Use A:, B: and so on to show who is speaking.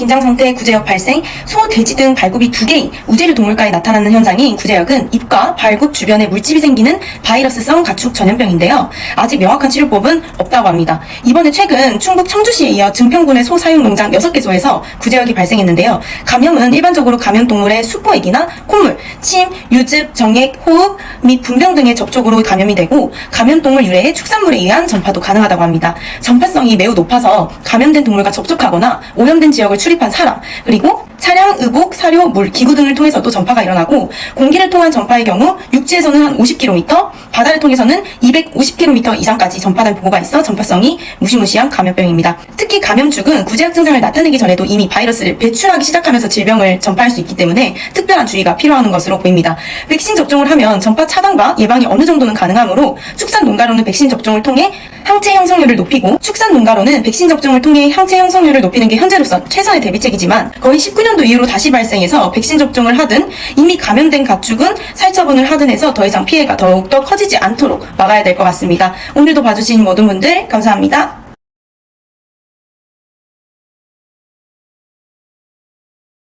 A: 긴장 상태 구제역 발생, 소, 돼지 등 발굽이 두 개인 우제류 동물가에 나타나는 현상인 구제역은 입과 발굽 주변에 물집이 생기는 바이러스성 가축 전염병인데요. 아직 명확한 치료법은 없다고 합니다. 이번에 최근 충북 청주시에 이어 증평군의 소 사육 농장 6개 소에서 구제역이 발생했는데요. 감염은 일반적으로 감염 동물의 수포액이나 콧물, 침, 유즙, 정액, 호흡 및 분병 등의 접촉으로 감염이 되고 감염 동물 유래의 축산물에 의한 전파도 가능하다고 합니다. 전파성이 매우 높아서 감염된 동물과 접촉하거나 오염된 지역을 출 입한 사람 그리고 차량, 의복, 사료, 물, 기구 등을 통해서도 전파가 일어나고 공기를 통한 전파의 경우 육지에서는 한 50km, 바다를 통해서는 250km 이상까지 전파된 보고가 있어 전파성이 무시무시한 감염병입니다. 특히 감염축은 구제약 증상을 나타내기 전에도 이미 바이러스를 배출하기 시작하면서 질병을 전파할 수 있기 때문에 특별한 주의가 필요한 것으로 보입니다. 백신 접종을 하면 전파 차단과 예방이 어느 정도는 가능하므로 축산 농가로는 백신 접종을 통해 항체 형성률을 높이고 축산 농가로는 백신 접종을 통해 항체 형성률을 높이는 게 현재로선 최선의 대비책이지만 거의 19년도 이후 로 다시 발생해서 백신 접종을 하든 이미 감염된 가축은 살처분을 하든 해서 더 이상 피해가 더욱더 커지지 않도록 막아야 될 것 같습니다. 오늘도 봐주신 모든 분들 감사합니다.